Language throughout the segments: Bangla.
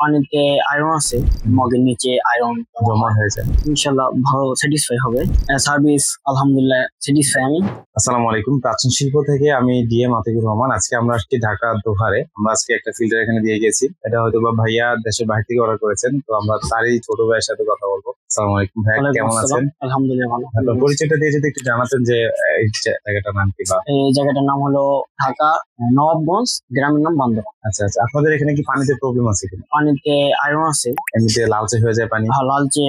পানিতে আয়রন আছে, মগের নিচে আয়রন জমা হয়েছে। ইনশাল্লাহ ভালো স্যাটিসফাই হবে। সার্ভিস আলহামদুলিল্লাহ স্যাটিসফাই আমি। আসসালামু আলাইকুম। প্রাচীন শিল্প থেকে আমি ডিএম আতিকুর রহমান। আজকে আমরা আসছি ঢাকা দোহারে আমরা আজকে একটা ফিল্টার এখানে দিয়ে গেছি। এটা হয়তো ভাইয়া দেশের বাইরে থেকে অর্ডার করেছেন। তো আমরা তারই ছোট ভাইয়ের সাথে কথা বলব। আসসালামু আলাইকুম ভাইয়া কেমন আছেন? আলহামদুলিল্লাহ ভালো। আপনার পরিচয়টা দিয়ে যদি একটু জানাতেন যে এই জায়গাটার নাম কি বা? এই জায়গাটার নাম হলো ঢাকা নবাবগঞ্জ গ্রামের নাম বান্দর আচ্ছা আচ্ছা আপনাদের এখানে কি পানিতে প্রবলেম আছে কিনা? পানিতে আয়রন আছে। এমনিতে লালচে হয়ে যায় পানি? আর লালচে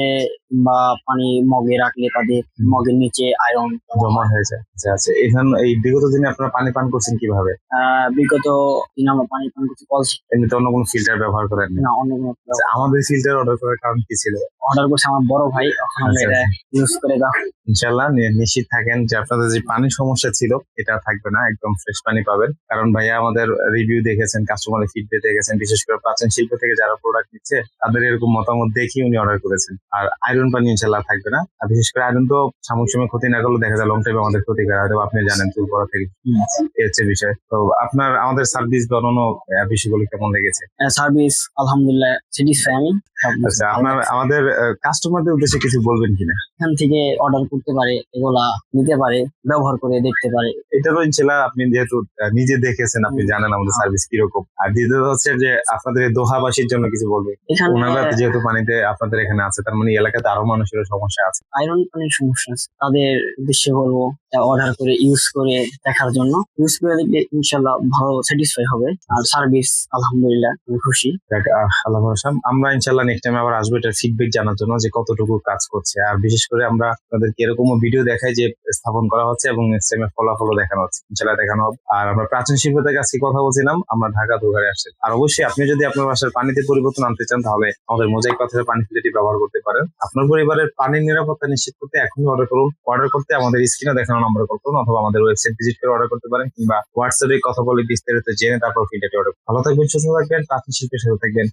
বা পানি মগে রাখলে তাদের মগের নিচে আয়রন জমা হয়ে। যায়। আচ্ছা আচ্ছা এখানে এই বিগত দিনে আপনারা পানি পান করছেন কীভাবে? বিগত দিন আমরা পানি পান করছি কল এমনিতে অন্য কোনো ফিল্টার ব্যবহার করেন না অন্য কোনো আচ্ছা, আমাদের ফিল্টার অর্ডার করার কারণ কি ছিল? অর্ডার করছে আমার বড় ভাই এখন আমরা আচ্ছা, এটা ইউজ করে দাও ইনশাল্লাহ নিশ্চিত থাকেন যে আপনাদের যে পানির সমস্যা ছিল এটা থাকবে না একদম ফ্রেশ পানি পাবেন। কারণ ভাইয়া আমাদের রিভিউ দেখেছেন কাস্টমারের ফিডব্যাক দেখেছেন বিশেষ করে প্রাচীন শিল্প থেকে যারা প্রোডাক্ট নিচ্ছে তাদের এরকম মতামত দেখেই উনি অর্ডার করেছেন। আর আয়রন পানি ইনশাল্লাহ থাকবে না। আর বিশেষ করে আয়রন তো সাময়িক সময় ক্ষতি না করলেও দেখা যায় লং টাইম আমাদের ক্ষতি করে। হয়তো আপনি জানেন চুল করা থেকে। হচ্ছে বিষয়। তো আপনার আমাদের সার্ভিস বা অন্য বিষয়গুলো কেমন লেগেছে? সার্ভিস আলহামদুলিল্লাহ স্যাটিসফাই আমি আচ্ছা আপনার আমাদের কাস্টমারদের উদ্দেশ্যে কিছু বলবেন কিনা? এখান থেকে অর্ডার করতে পারে এগুলা নিতে পারে ব্যবহার করে দেখতে পারে। এটা তো ইনশাল্লাহ আপনি যেহেতু নিজে দেখেছেন আপনি। জানেন আমাদের সার্ভিস কীরকম। আর দ্বিতীয় হচ্ছে যে আপনাদের দোহাবাসীর জন্য কিছু বলবেন। ওনারা যেহেতু পানিতে আপনাদের এখানে আছে তার মানে এলাকাতে আরও মানুষের সমস্যা আছে। আয়রন পানির সমস্যা আছে। তাদের উদ্দেশ্যে বলব অর্ডার করে ইউজ করে দেখার জন্য। ইউজ করে দেখলে ইনশাল্লাহ ভালো স্যাটিসফাই হবে। আর সার্ভিস আলহামদুলিল্লাহ, আমি খুশি। আল্লাহ আমরা ইনশাল্লাহ নেক্সট টাইম আবার আসব এটার ফিডব্যাক জানার জন্য যে কতটুকু কাজ করছে। আর বিশেষ করে আমরা আপনাদেরকে এরকম ভিডিও দেখাই যে স্থাপন করা হচ্ছে এবং নেক্সট টাইমে ফলাফলও দেখানো হচ্ছে। ইনশাল্লাহ দেখানো হবে। আর আমরা প্রাচীন শিল্প থেকে আজকে কথা বলছিলাম, আমরা ঢাকা দুঘারে আসছি আর অবশ্যই আপনি যদি আপনার বাসার পানিতে পরিবর্তন আনতে চান, তাহলে আমাদের মোজাইক পাথরের পানি ফিল্টারটি ব্যবহার করতে পারেন। আপনার পরিবারের পানির নিরাপত্তা নিশ্চিত করতে এখনই অর্ডার করুন। অর্ডার করতে আমাদের স্ক্রিনে দেখানো নম্বরে কল করুন অথবা আমাদের ওয়েবসাইট ভিজিট করে অর্ডার করতে পারেন কিংবা হোয়াটসঅ্যাপে কথা বলে বিস্তারিত জেনে তারপর ফিল্টারটি অর্ডার ভালো থাকবেন, সুস্থ থাকবেন প্রাচীন শিল্পের সাথে থাকবেন।